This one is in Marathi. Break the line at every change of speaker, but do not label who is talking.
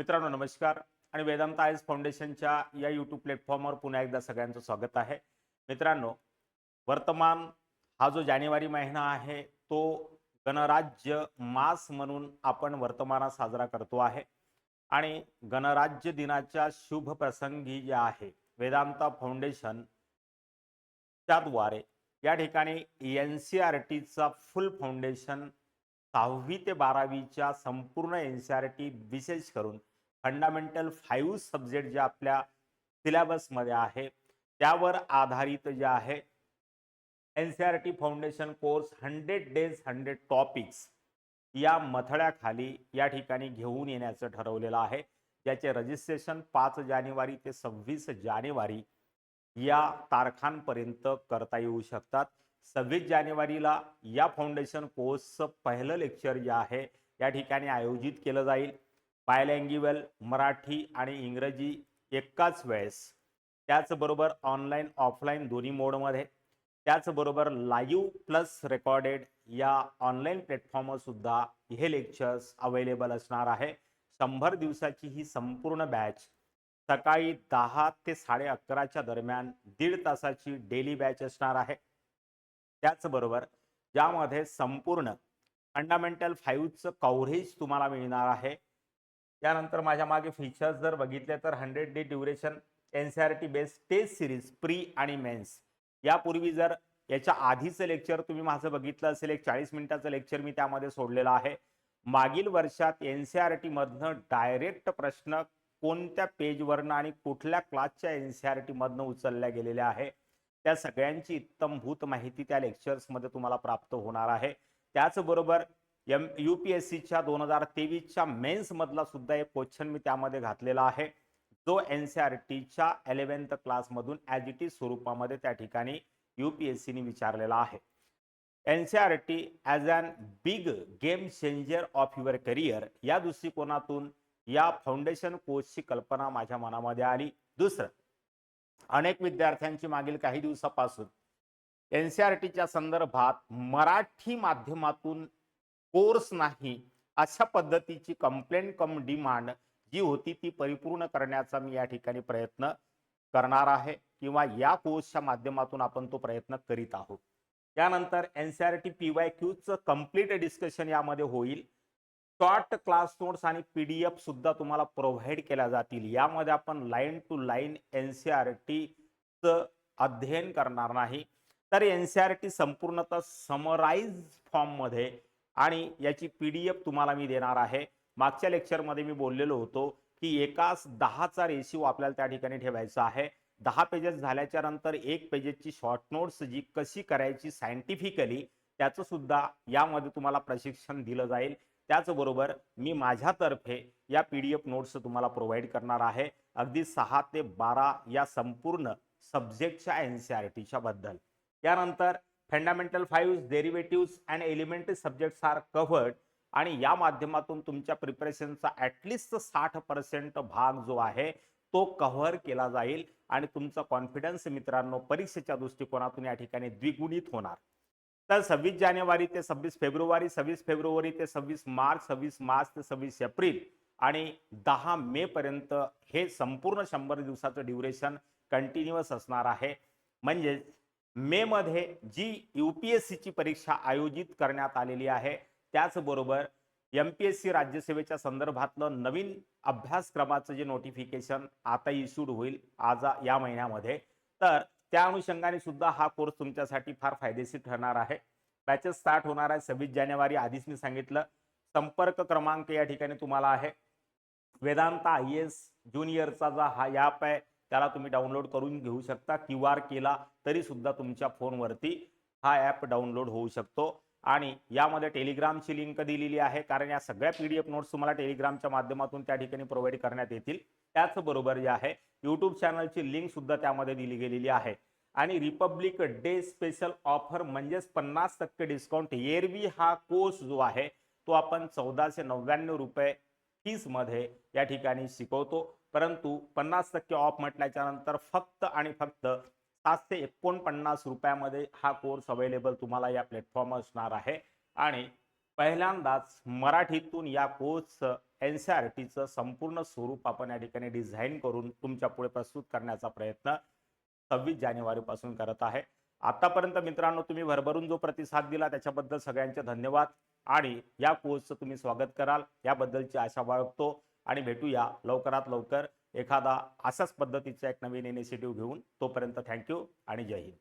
मित्रांनो नमस्कार. आणि वेदांत आयस फाउंडेशनच्या या यूट्यूब प्लॅटफॉर्मवर पुन्हा एकदा सगळ्यांचं स्वागत आहे. मित्रांनो वर्तमान हा जो जानेवारी महिना आहे तो गणराज्य मास म्हणून आपण वर्तमानात साजरा करतो आहे. आणि गणराज्य दिनाच्या शुभ प्रसंगी जे आहे वेदांता फाउंडेशन त्याद्वारे या ठिकाणी एन सी आर टीचा फुल फाउंडेशन सहावी ते बारावीच्या संपूर्ण एन सी आर टी विशेष करून फंडामेंटल फाईव्ह सब्जेक्ट जे आपल्या सिलेबसमध्ये आहे त्यावर आधारित जे आहे N C R T foundation course hundred days hundred topics या मथळ्याखाली या ठिकाणी घेऊन येण्याचं ठरवलेलं आहे. ज्याचे रजिस्ट्रेशन पाच जानेवारी ते सव्वीस जानेवारी या तारखांपर्यंत करता येऊ शकतात. सव्वीस जानेवारीला या फाउंडेशन कोर्सचं पहिलं लेक्चर जे आहे या ठिकाणी आयोजित केलं जाईल. बायलँग्युअल मराठी आणि इंग्रजी एकाच वेळेस. त्याचबरोबर ऑनलाईन ऑफलाईन दोन्ही मोडमध्ये. त्याचबरोबर लाईव्ह प्लस रेकॉर्डेड या ऑनलाईन प्लॅटफॉर्मवर सुद्धा हे लेक्चर्स अवेलेबल असणार आहे. शंभर दिवसाची ही संपूर्ण बॅच सकाळी दहा ते साडे अकराच्या दरम्यान दीड तासाची डेली बॅच असणार आहे. त्याचबरोबर ज्यामध्ये संपूर्ण फंडामेंटल फाईव्हचं कव्हरेज तुम्हाला मिळणार आहे. त्यानंतर माझ्या मागे फीचर्स जर बघितले तर hundred day duration N C R T based test series pre आणि मेन्स यापूर्वी जर याच्या आधीचं लेक्चर तुम्ही माझं बघितलं असेल एक चाळीस मिनिटाचं लेक्चर मी त्यामध्ये सोडलेलं आहे. मागील वर्षात एन सी आर टीमधनं डायरेक्ट प्रश्न कोणत्या पेजवरनं आणि कुठल्या क्लासच्या एन सी आर टीमधनं उचलल्या गेलेल्या आहे? त्या सगळ्यांची इत्तमभूत माहिती त्या लेक्चर्समध्ये तुम्हाला प्राप्त होणार आहे. त्याचबरोबर एम यू पी एस सीच्या दोन हजार तेवीसच्या मेन्समधला सुद्धा एक क्वेश्चन मी त्यामध्ये घातलेला आहे. जो एन सी आर टीच्या एलेव्हन्थ क्लासमधून ॲज इट इज स्वरूपामध्ये त्या ठिकाणी यू पी एस सीने विचारलेला आहे. N C R T as an big game changer of your career या दृष्टिकोनातून या फाउंडेशन कोर्सची कल्पना माझ्या मनामध्ये आली. दुसरं अनेक विद्यार्थ्यांची मागील काही दिवसापासून एन सी आर टीच्या संदर्भात मराठी माध्यमातून कोर्स नाही. अशा पद्धतीची कंप्लेंट कम डिमांड जी होती ती परिपूर्ण करण्याचा मी या ठिकाणी प्रयत्न करणार आहे किंवा या कोर्सच्या माध्यमातून आपण तो प्रयत्न करीत आहोत. त्यानंतर N C R T P Y क्यूचं complete discussion यामध्ये होईल. शॉर्ट क्लास नोट्स आणि पी डी एफ सुद्धा तुम्हाला प्रोव्हाइड केल्या जातील. यामध्ये आपण line to line N C R टीचं अध्ययन करणार नाही. तर एन सी आर टी संपूर्णतः समराईज फॉर्ममध्ये आणि याची पी डी एफ तुम्हाला मी देणार आहे. मागच्या लेक्चरमध्ये मी बोललेलो होतो की एकाच दहाचा रेशिओ आपल्याला त्या ठिकाणी ठेवायचा आहे. दहा पेजेस झाल्याच्यानंतर एक पेजेसची शॉर्ट नोट्स जी कशी करायची सायंटिफिकली त्याचं सुद्धा यामध्ये तुम्हाला प्रशिक्षण दिलं जाईल. त्याचबरोबर मी माझ्यातर्फे या पी डी एफ नोट्स तुम्हाला प्रोव्हाइड करणार आहे. अगदी सहा ते बारा या संपूर्ण सब्जेक्टच्या एन सी आर टीच्या बद्दल. त्यानंतर fundamental five derivative and elementary subjects are covered आणि या माध्यमातून तुमच्या प्रिपरेशनचा ॲटलिस्ट साठ पर्सेंट भाग जो आहे तो कव्हर केला जाईल आणि तुमचा कॉन्फिडन्स मित्रांनो परीक्षेच्या दृष्टिकोनातून या ठिकाणी द्विगुणित होणार. तर सव्वीस जानेवारी ते सव्वीस फेब्रुवारी सव्वीस फेब्रुवारी ते सव्वीस मार्च सव्वीस मार्च ते सव्वीस एप्रिल आणि दहा मे पर्यंत हे संपूर्ण शंभर दिवसाचं ड्युरेशन कंटिन्युअस असणार आहे. म्हणजेच मे मध्ये जी यू पी एस सीची परीक्षा आयोजित करण्यात आलेली आहे त्याचबरोबर एम पी एस सी राज्यसेवेच्या संदर्भातलं नवीन अभ्यासक्रमाचं जे नोटिफिकेशन आता इश्यूड होईल आज या महिन्यामध्ये तर त्या अनुषंगाने सुद्धा हा कोर्स तुमच्यासाठी फार फायदेशीर ठरणार आहे. बॅचेस स्टार्ट होणार आहे सव्वीस जानेवारी आधीच मी सांगितलं. संपर्क क्रमांक या ठिकाणी तुम्हाला आहे. वेदांता आय एस ज्युनियरचा जो हा ॲप आहे त्याला तुम्ही डाउनलोड करून घेऊ शकता. क्यू आर केला तरी सुद्धा तुमच्या फोनवरती हा ॲप डाउनलोड होऊ शकतो. आणि यामध्ये टेलिग्रामची लिंक दिलेली आहे. कारण या सगळ्या पी डी एफ नोट्स तुम्हाला टेलिग्रामच्या माध्यमातून त्या ठिकाणी प्रोव्हाइड करण्यात येतील. त्याचबरोबर जे आहे यूट्यूब चॅनलची लिंक सुद्धा त्यामध्ये दिली गेलेली आहे. आणि रिपब्लिक डे स्पेशल ऑफर म्हणजेच पन्नास टक्के डिस्काउंट एरवी हा कोर्स जो आहे तो आपण चौदाशे नव्याण्णव रुपये तीसमध्ये या ठिकाणी शिकवतो. परंतु पन्नास टक्के ऑफ म्हटल्याच्या नंतर फक्त आणि फक्त सातशे एकोणपन्नास रुपयामध्ये हा कोर्स अवेलेबल तुम्हाला या प्लॅटफॉर्म असणार आहे. आणि पहिल्यांदाच मराठीतून या कोर्सचं एन सी आर टीचं संपूर्ण स्वरूप आपण या ठिकाणी डिझाईन करून तुमच्यापुढे प्रस्तुत करण्याचा प्रयत्न सव्वीस जानेवारीपासून करत आहे. आतापर्यंत मित्रांनो तुम्ही भरभरून जो प्रतिसाद दिला त्याच्याबद्दल सगळ्यांचे धन्यवाद. आणि या कोर्सचं तुम्ही स्वागत कराल. याबद्दलची आशा बाळगतो आणि भेटूया लवकरात लवकर एखादा असाच पद्धतीचा एक नवीन इनिशिएटिव्ह घेऊन. तोपर्यंत थँक्यू आणि जय हिंद.